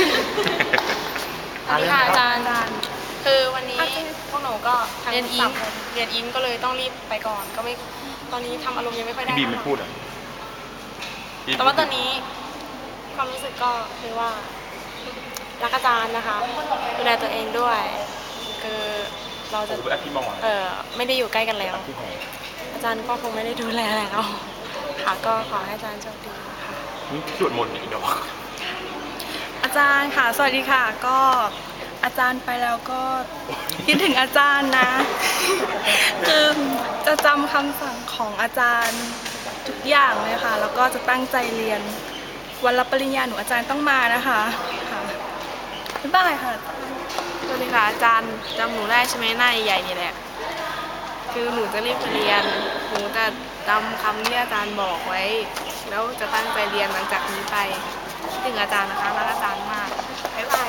สวัสดีค่ะอาจารย์คือวันนี้พวกหนูก็เรียนอิงเรียนอิงก็เลยต้องรีบไปก่อนก็ไม่ตอนนี้ทำอารมณ์ยังไม่ค่อยได้พี่บีมไม่ค่ะพูดอะพี่แต่ว่าตอนนี้ความรู้สึกก็คือว่ารักอาจารย์นะคะดูแลตัวเองด้วย คือเราจะ ผมเป็นพี่มองอะเออไม่ได้อยู่ใกล้กันแล้ว พี่ของอาจารย์ก็คงไม่ได้ดูแลแล้วค่ะก็ขอให้อาจารย์โชคดีค่ะ นี่สวดมนต์อีกดอก อาจารย์ค่ะ สวัสดีค่ะ ก็อาจารย์ไปแล้วก็คิดถึงอาจารย์นะ คือจะจำคำสั่งของอาจารย์ทุกอย่างเลยค่ะ แล้วก็จะตั้งใจเรียน วันรับปริญญาหนูอาจารย์ต้องมานะคะค่ะบ๊ายบายค่ะสวัสดีค่ะอาจารย์จำหนูได้ใช่ไหมหน้าใหญ่ๆนี่แหละคือหนูจะรีบไปเรียน หนูจะจำคำที่อาจารย์บอกไว้ แล้วจะตั้งใจเรียนหลังจากนี้ไป คิดถึงอาจารย์นะคะรักอาจารย์มากบ๊ายบาย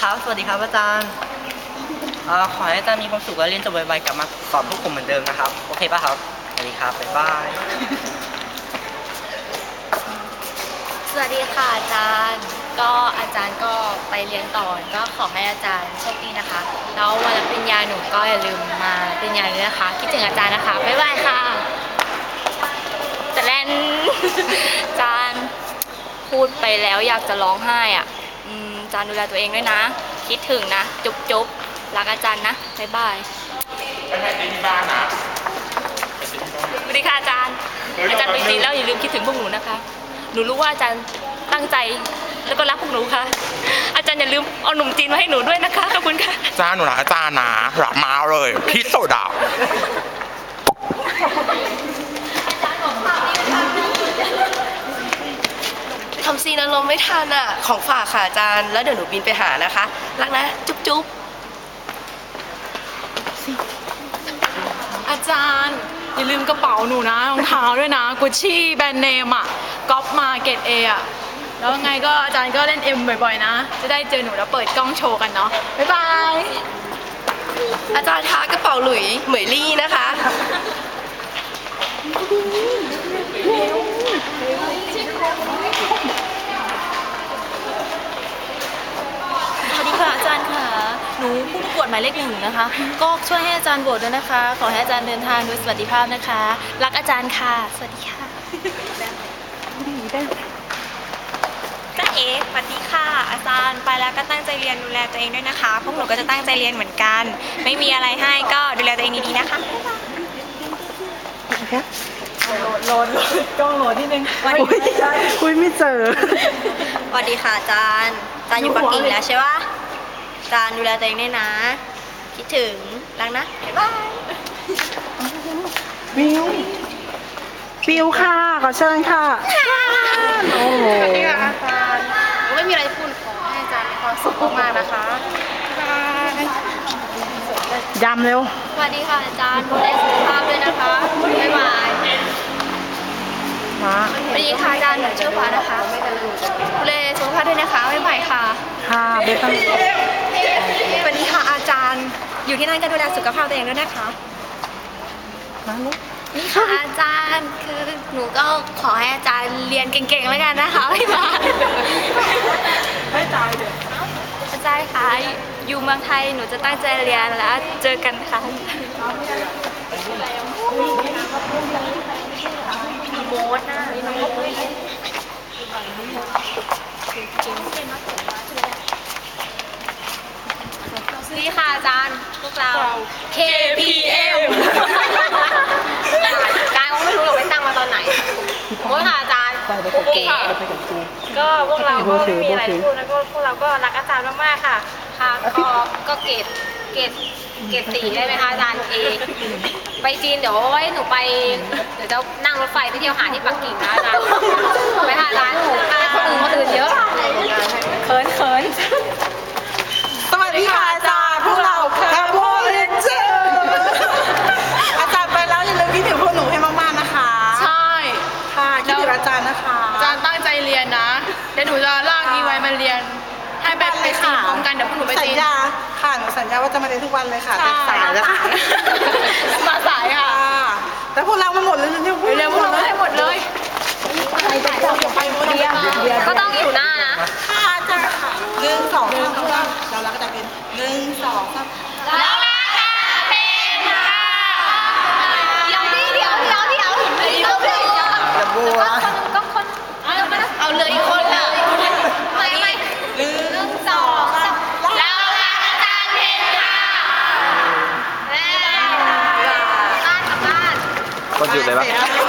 ครับ สวัสดีครับอาจารย์เอ่อขอให้อาจารย์มีความสุขและเรียนจบไวๆกลับมาสอนพวกผมเหมือนเดิมนะครับ โอเคป่ะครับสวัสดีครับบ๊ายบาย สวัสดีค่ะอาจารย์ ก็อาจารย์ก็ไปเรียนต่อก็ขอให้อาจารย์โชคดีนะคะ แล้ววันรับปริญญาหนูก็อย่าลืมมาปริญญาด้วยนะคะ คิดถึงอาจารย์นะคะ บ๊ายบายค่ะแต่แลนอาจารย์ พูดไปแล้วอยากจะร้องไห้อะอืมอาจารย์ดูแลตัวเองด้วยนะ คิดถึงนะ จุ๊บจุ๊บรักอาจารย์นะบ๊ายบายไม่ให้ที่บ้านนะสวัสดีค่ะอาจารย์ อาจารย์ไปจีนแล้วอย่าลืมคิดถึงพวกหนูนะคะ หนูรู้ว่าอาจารย์ตั้งใจแล้วก็รักพวกหนูค่ะ อาจารย์อย่าลืมเอาหนุ่มจีนมาให้หนูด้วยนะคะขอบคุณค่ะจ้าหนูรักอาจารย์นะรักมาเลยที่สุดอ่ ทำซีนอารมณ์ไม่ทันอะ ของฝากค่ะอาจารย์ แล้วเดี๋ยวหนูบินไปหานะคะ รักนะ จุ๊บจุ๊บอาจารย์ อย่าลืมกระเป๋าหนูนะรองเท้าด้วยนะกุชชี่แบรนด์เนมอะก๊อปมาเกตเออะแล้วไงก็อาจารย์ก็เล่นเอ็มบ่อยๆนะ จะได้เจอหนูแล้วเปิดกล้องโชว์กันเนาะบ๊ายบายอาจารย์คะกระเป๋าหลุยเหมยลี่นะคะ สวัสดีค่ะอาจารย์ค่ะ ห นูผู้ประกวดหมายเลขหนึ่งนะคะ ก็ช่วยให้อาจารย์โหวตด้วยนะคะ ขอให้อาจารย์เดินทางโดยสวัสดิภาพนะคะ รักอาจารย์ค่ะ สวัสดีค่ะจ้าเอ๋สวัสดีค่ะ อาจารย์ไปแล้วก็ตั้งใจเรียนดูแลตัวเองด้วยนะคะ พวกหนูก็จะตั้งใจเรียนเหมือนกัน ไม่มีอะไรให้ก็ดูแลตัวเองดีๆนะคะโหลดโหลดกล้องโหลดที่นึงคุยไม่เจอสวัสดีค่ะอาจารย์อาจารย์อยู่ปักกิ่งแล้วใช่ปะ อาจารย์ดูแลตัวเองด้วยนะ คิดถึง รักนะ บ๊ายบายฟิวค่ะ ขอเชิญค่ะ โอ้โหนี่ค่ะอาจารย์หนูไม่มีอะไรพูดขอให้อาจารย์มีความสุขมากๆนะคะบ๊ายบายยำเร็ว สวัสดีค่ะอาจารย์ดูแลสุขภาพด้วยนะคะบ๊ายบายมาสวัสดีค่ะอาจารย์หนูชื่อฟ้านะคะดูแลสุข ภาพด้วยนะคะบ๊ายบายค่ะค่ะเบคอนสวัสดีค่ะอาจารย์ อยู่ที่นั่นก็ดูแลสุขภาพตัวเองด้วยนะคะมาลูกนี่ค่ะอาจารย์คือหนูก็ขอให้อาจารย์เรียนเก่งๆแล้วกันนะคะบ๊ายบายไม่ตายเดี๋ยวอาจารย์คะอยู่เมืองไทยหนูจะตั้งใจเรียนแล้วเจอกันค่ะโมดนะสวัสดีค่ะอาจารย์พวก เรา KPM อาจารย์ก็ไม่รู้หรอกไปตั้งมาตอนไหนโอ้ยค่ะอาจารย์โอเคก็พวกเราก็ไม่มีอะไรพูดนะก็พวกเราก็รักอาจารย์มากๆค่ะ ค่ะก็ก็เกรดเกรดเกรดสี่ได้ไหมคะอาจารย์เอไปจีนเดี๋ยวไว้หนูไปเดี๋ยวจะนั่งรถไฟไปเที่ยวหาที่ปักกิ่งนะอาจารย์ไปค่ะอาจารย์อาจารย์คนอื่นคนอื่นเยอะเขินเขินสวัสดีค่ะอาจารย์ ไปไปจีนพร้อมกันเดี๋ยวพวกหนูไปสัจีญนญาค่ะหนูสัญญาว่าจะมาเรียนทุกวันเลยค่ะแต่สายแล้วค่ะมาสายค่ะค่ะแต่พวกเรามาหมดเลยเร็วๆเร็วๆพวกเราให้หมดเลย ก็ต้องอยู่หน้านะ หยุดเลยปะ